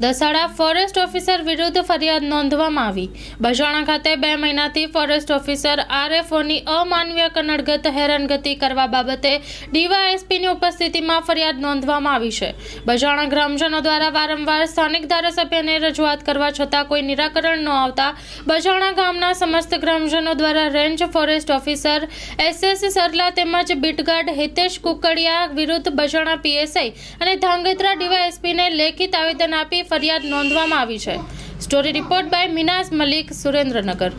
Dasada forest officer વિરુદ્ધ ફરિયાદ નોંધવામાં આવી. બજાણા ખાતે બે મહિનાથી ફોરેસ્ટ ઓફિસર આરએફઓની અમાનવીય કનડગત હેરાનગતિ કરવા બાબતે ડીવાયએસપીની ઉપસ્થિતિમાં ફરિયાદ નોંધવામાં આવી છે. બજાણા ગ્રામજનો દ્વારા વારંવાર સ્થાનિક ધારાસભ્યને રજૂઆત કરવા છતાં કોઈ નિરાકરણ ન આવતા બજાણા ગામના સમસ્ત ગ્રામજનો દ્વારા range forest officer SS Sarla તેમજ બીટગાર્ડ હિતેશ કુકડિયા વિરુદ્ધ બજાણા પીએસઆઈ અને ધાંગધ્રા ડીવાયએસપીને લેખિત આવેદન આપી ફરિયાદ નોંધવામાં આવી છે. Story report by Minaz Malik Surendranagar.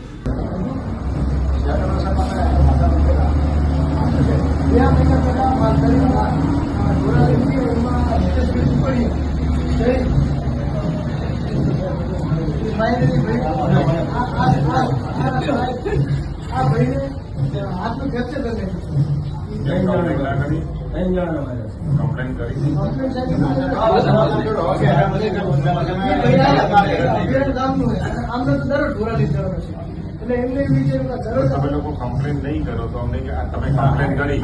કરી તમે નહીં કરો તો અમને તમે કમ્પ્લેન કરી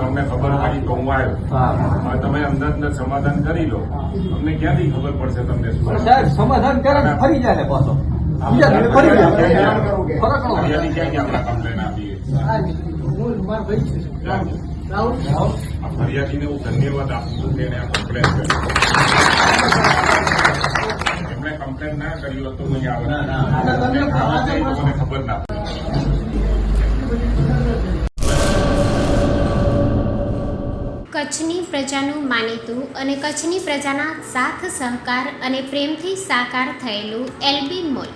અમને ખબર પડી તો હું આવ્યો તમે અંદર અંદર સમાધાન કરી લો અમને ક્યાંથી ખબર પડશે તમને સાહેબ સમાધાન કરે ફરી જાય પાછો ફરક. ફરિયાદી ક્યાં આપણે કમ્પ્લેન આપીએ આ ફરિયાદીને હું ધન્યવાદ આપું છું કે એને આ કમ્પ્લેન કરી એમણે કમ્પ્લેન ના કર્યું હોત નહીં તો મને ખબર ના પડે. કચ્છની પ્રજાનું માનીતું અને કચ્છની પ્રજાના સાથ સહકાર અને પ્રેમથી સાકાર થયેલું એલબી મોલ.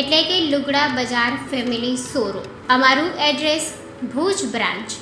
એટલે કે લુગડા બજાર ફેમિલી શોરૂમ. અમારું address Bhuj branch.